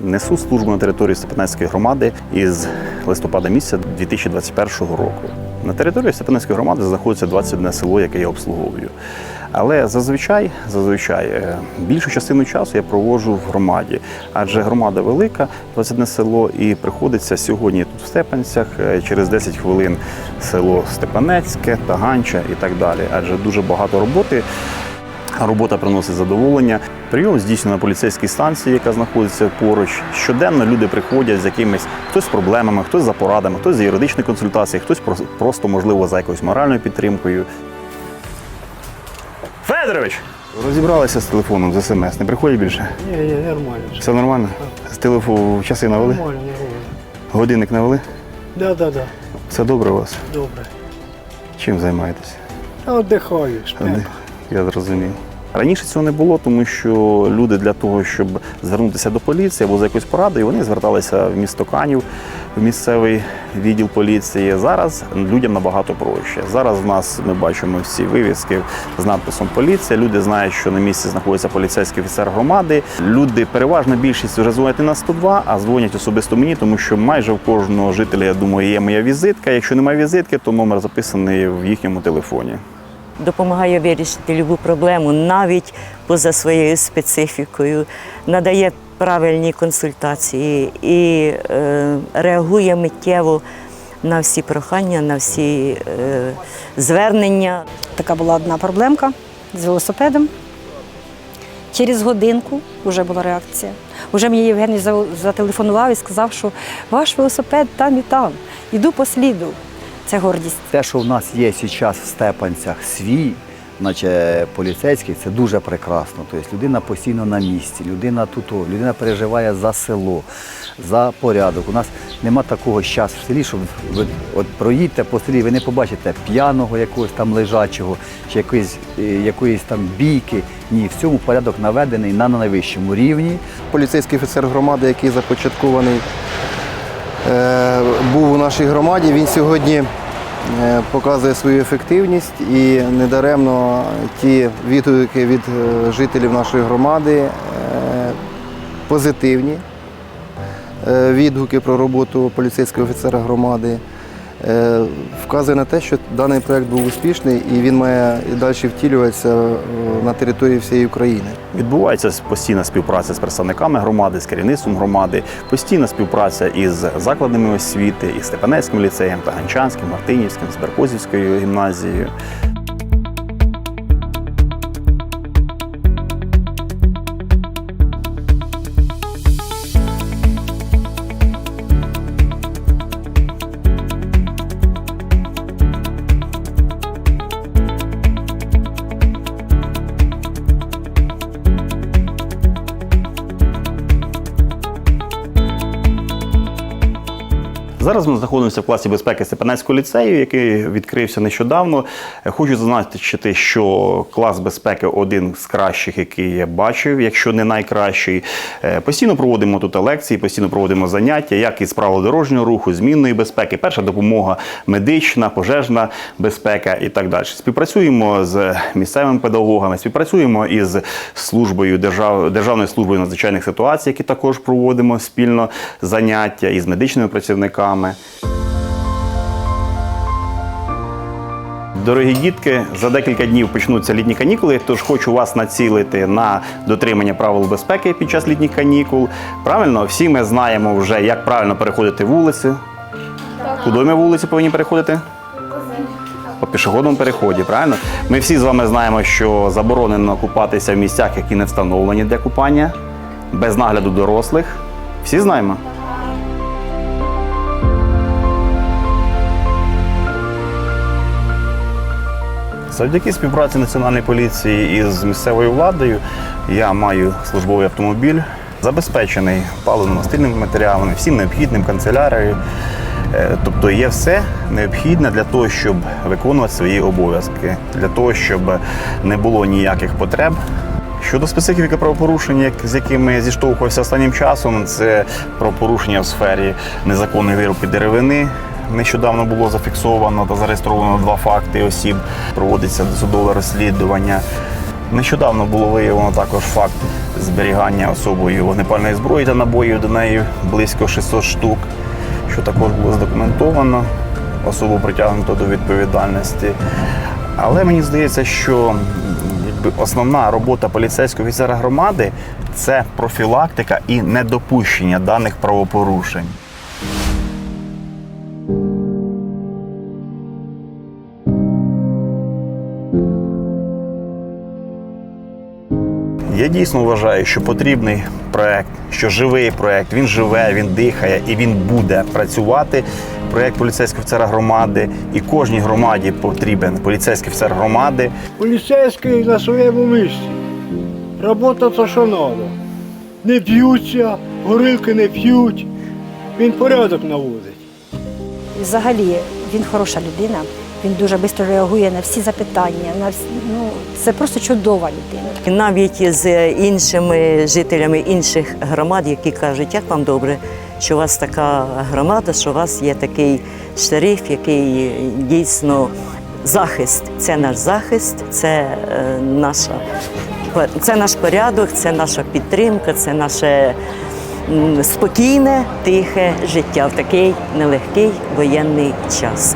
Несу службу на території Степанецької громади із листопада місяця 2021 року. На території Степанецької громади знаходиться 21 село, яке я обслуговую. Але зазвичай, зазвичай е, більшу частину часу я проводжу в громаді, адже громада велика, 21 село, і приходиться сьогодні тут в Степанцях, е, через 10 хвилин село Степанецьке, Таганча і так далі. Адже дуже багато роботи. Робота приносить задоволення. Прийом здійснює на поліцейській станції, яка знаходиться поруч. Щоденно люди приходять з якимись хтось з проблемами, хтось за порадами, хтось за юридичною консультацією, хтось просто, можливо, за якоюсь моральною підтримкою. Федорович! Розібралися з телефоном, з смс. Не приходять більше? Ні, ні, нормально. Все нормально? З телефону часи навели? Нормально, нормально. Годинник навели? Да, да, да. Все добре у вас? Добре. Чим віддихаю, шпек. Я зрозумів. Раніше цього не було, тому що люди для того, щоб звернутися до поліції або за якоюсь порадою, вони зверталися в місто Канів, в місцевий відділ поліції. Зараз людям набагато проще. Зараз в нас ми бачимо всі вивіски з надписом Поліція. Люди знають, що на місці знаходиться поліцейський офіцер громади. Люди, переважна більшість вже дзвонять не на 102, а дзвонять особисто мені, тому що майже в кожного жителя, я думаю, є моя візитка. Якщо немає візитки, то номер записаний в їхньому телефоні. Допомагає вирішити будь-яку проблему навіть поза своєю специфікою, надає правильні консультації і е, реагує миттєво на всі прохання, на всі е, звернення. Така була одна проблемка з велосипедом. Через годинку вже була реакція. Уже мені Євгеній зателефонував і сказав, що ваш велосипед там і там. Іду по сліду. Це гордість. Те, що в нас є зараз в Степанцях свій, наче поліцейський, це дуже прекрасно. Тобто людина постійно на місці, людина тут, людина переживає за село, за порядок. У нас нема такого щас в селі, щоб ви от проїдьте по селі, ви не побачите п'яного якогось там лежачого чи якоїсь, е, якоїсь там бійки. Ні, в цьому порядок наведений на найвищому рівні. поліцейський офіцер громади, який започаткований був у нашій громаді, він сьогодні е, показує свою ефективність і недаремно ті відгуки від е, жителів нашої громади е, позитивні. Е, Відгуки про роботу поліцейського офіцера громади е, вказує на те, що даний проект був успішний і він має і далі втілюватися е, на території всієї України. Відбувається постійна співпраця з представниками громади, з керівництвом громади, постійна співпраця із закладами освіти, із Степанецьким ліцеєм, Таганчанським, Мартинівським, з Беркозівською гімназією. Зараз ми знаходимося в класі безпеки Степанецького ліцею, який відкрився нещодавно. Хочу зазначити, що клас безпеки один з кращих, який я бачив, якщо не найкращий. Е, Постійно проводимо тут лекції, постійно проводимо заняття, як із правил дорожнього руху, змінної безпеки, перша допомога, медична, пожежна безпека і так далі. Співпрацюємо з місцевими педагогами, співпрацюємо із службою держав... Державною службою надзвичайних ситуацій, які також проводимо спільно заняття із медичними працівниками. Дорогі дітки, за декілька днів почнуться літні канікули, тож хочу вас націлити на дотримання правил безпеки під час літніх канікул. Правильно, всі ми знаємо вже, як правильно переходити вулиці. Куди ми вулиці повинні переходити? По пішохідному переході, правильно? Ми всі з вами знаємо, що заборонено купатися в місцях, які не встановлені для купання, без нагляду дорослих. Всі знаємо? Завдяки співпраці Національної поліції із місцевою владою я маю службовий автомобіль, забезпечений паливно-мастильними матеріалами, всім необхідним канцелярією. Е, Тобто є все необхідне для того, щоб виконувати свої обов'язки, для того, щоб не було ніяких потреб. Щодо специфіки правопорушень, з якими зіштовхувався останнім часом, це правопорушення в сфері незаконної вирубки деревини. Нещодавно було зафіксовано та зареєстровано два факти осіб. Проводиться досудове розслідування. Нещодавно було виявлено також факт зберігання особою вогнепальної зброї та набоїв до неї близько 600 штук, що також було задокументовано, особу притягнуто до відповідальності. Але мені здається, що основна робота поліцейського офіцера громади це профілактика і недопущення даних правопорушень. Я дійсно вважаю, що потрібний проект, що живий проект, він живе, він дихає і він буде працювати. Проект поліцейського офіцера громади, і кожній громаді потрібен поліцейський офіцер громади. Поліцейський на своєму місці. Робота то що треба. Не б'ються, горилки не п'ють. Він порядок наводить. Взагалі він хороша людина. Він дуже швидко реагує на всі запитання. На всі, ну, це просто чудова людина. Навіть з іншими жителями інших громад, які кажуть, як вам добре, що у вас така громада, що у вас є такий шериф, який дійсно захист. Це наш захист, це е, наша це наш порядок, це наша підтримка, це наше спокійне, тихе життя в такий нелегкий воєнний час.